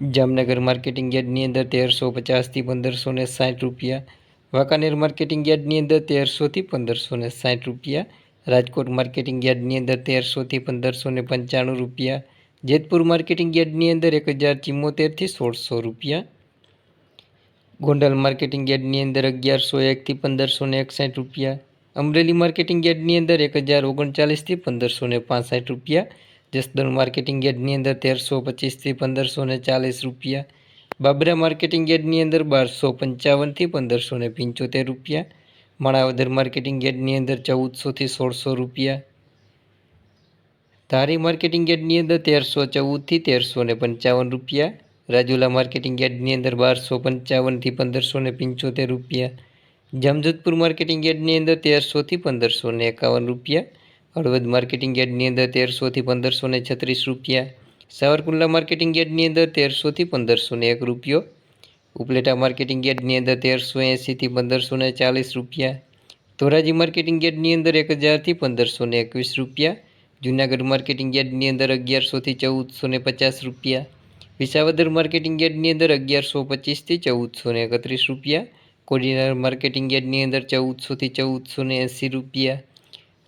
Jamnagar marketing યાર્ડની અંદર તેરસો પચાસથી પંદરસો ને સાઠ રૂપિયા, વાંકાનેર માર્કેટિંગ યાર્ડની અંદર તેરસોથી પંદરસો ને સાઠ રૂપિયા, રાજકોટ માર્કેટિંગ યાર્ડની અંદર તેરસોથી પંદરસો ને પંચાણું રૂપિયા, જેતપુર માર્કેટિંગ યાર્ડની અંદર એક હજાર ચિમ્મોતેરથી સોળસો રૂપિયા, ગોંડલ માર્કેટિંગ યાર્ડની અંદર અગિયારસો એકથી પંદરસો ને એકસાઠ રૂપિયા, અમરેલી માર્કેટિંગ યાર્ડની અંદર એક હજાર ઓગણચાલીસથી પંદરસો ને રૂપિયા જસદણ માર્કેટિંગ યાર્ડની અંદર તેરસો પચીસથી પંદરસો ને ચાલીસ રૂપિયા. બાબરા માર્કેટિંગ યાર્ડની અંદર બારસો પંચાવનથી પંદરસો ને પંચોતેર રૂપિયા. માણાવદર માર્કેટિંગ યાર્ડની અંદર ચૌદસોથી સોળસો રૂપિયા. ધારી માર્કેટિંગ યાર્ડની અંદર તેરસો ચૌદથી તેરસો ને પંચાવન રૂપિયા. રાજુલા માર્કેટિંગ યાર્ડની અંદર બારસો પંચાવનથી પંદરસો ને પંચોતેર રૂપિયા. જામજોધપુર માર્કેટિંગ યાર્ડની અંદર તેરસોથી પંદરસો ને એકાવન રૂપિયા. હળવદ માર્કેટિંગ યાર્ડની અંદર તેરસોથી પંદરસો ને છત્રીસ રૂપિયા. સાવરકુંડલા માર્કેટિંગ યાર્ડની અંદર તેરસોથી પંદરસો ને એક રૂપિયો. ઉપલેટા માર્કેટિંગ યાર્ડની અંદર તેરસો એંસીથી પંદરસો ને ચાલીસ રૂપિયા. ધોરાજી માર્કેટિંગ યાર્ડની અંદર એક હજારથી પંદરસો ને એકવીસ રૂપિયા. જૂનાગઢ માર્કેટિંગ યાર્ડની અંદર અગિયારસોથી ચૌદસો ને પચાસ રૂપિયા. વિસાવદર માર્કેટિંગ યાર્ડની અંદર અગિયારસો પચીસથી ચૌદસો ને એકત્રીસ રૂપિયા. કોડીનાર માર્કેટિંગ યાર્ડની અંદર ચૌદસોથી ચૌદસો ને એંસી રૂપિયા.